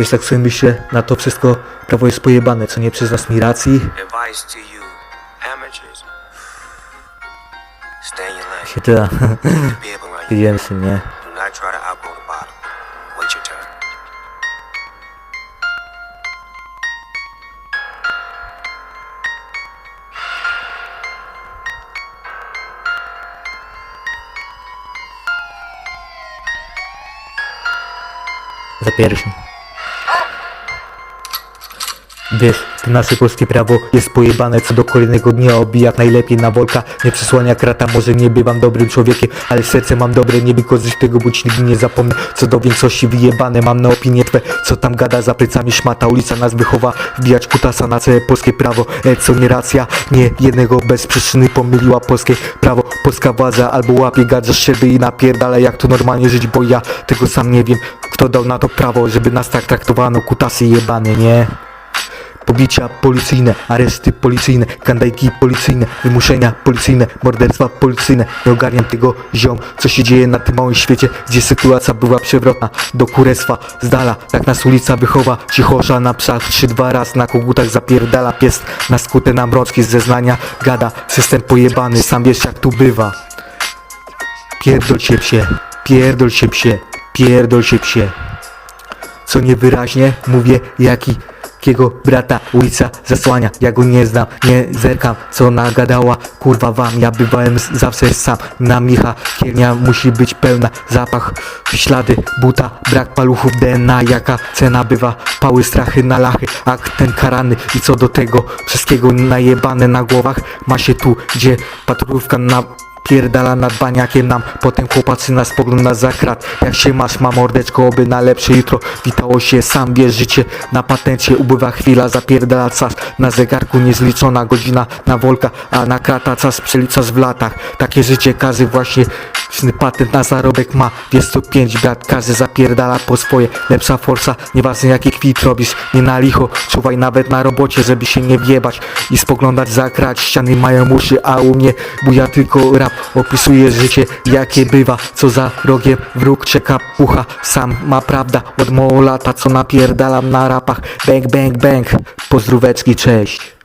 Wiesz, tak sobie myślę, na to wszystko prawo jest pojebane, co nie przyznasz mi racji? Advice to you, amateurs. Stay in your Wiesz, to nasze polskie prawo jest pojebane co do kolejnego dnia. Obi jak najlepiej na wolka. Nie przysłania krata, może nie bywam dobrym człowiekiem Ale serce mam dobre, nie wykorzystać tego, bo ci nigdy nie zapomnę. Co do większości wyjebane, mam na opinię twe. Co tam gada za plecami szmata, ulica nas wychowa. Wbijać kutasa na całe polskie prawo. E, Co nie racja, nie jednego bez przyczyny pomyliła polskie prawo. Polska władza albo łapie gadza szyby i napierdala jak tu normalnie żyć Bo ja tego sam nie wiem, kto dał na to prawo Żeby nas tak traktowano, kutasy jebane, nie? Pobicia policyjne, areszty policyjne, kandajki policyjne, wymuszenia policyjne, morderstwa policyjne. Nie ogarniam tego ziom, co się dzieje na tym małym świecie, gdzie sytuacja była przewrotna. Do kurestwa, z dala, tak nas ulica wychowa, cichosza na psach, trzy dwa raz na kogutach zapierdala pies, na skutę na mrączki z zeznania, gada, system pojebany, sam wiesz jak tu bywa. Pierdol się psie, pierdol się psie, pierdol się psie co niewyraźnie mówię jaki Kiego brata ulica zasłania. Ja go nie znam, nie zerkam Co nagadała. Kurwa wam Ja bywałem zawsze sam. Na Micha kiernia musi być pełna. Zapach, ślady buta Brak paluchów DNA Jaka cena bywa? Pały strachy na lachy. Akt ten karany I co do tego? Wszystkiego najebane na głowach. Ma się tu gdzie patrólówka na Pierdala nad baniakiem nam. Potem chłopacy nas spogląda za krat. Jak się masz ma mordeczko oby na lepsze jutro. Witało się sam wiesz życie Na patencie ubywa chwila zapierdala czas. Na zegarku niezliczona godzina na wolka A na krata czas przeliczasz w latach. Takie życie kazy właśnie Szny patent na zarobek ma. Wiesz co pięć brat każdy zapierdala po swoje. Lepsza forsa nieważne jaki kwit robisz. Nie na licho czuwaj nawet na robocie Żeby się nie wjebać i spoglądać za krać. Ściany mają uszy a u mnie buja tylko rap. Opisuje życie jakie bywa. Co za rogiem wróg czeka pucha. Sam ma prawda od mało lata co napierdalam na rapach. Bang bang bang. Pozdróweczki cześć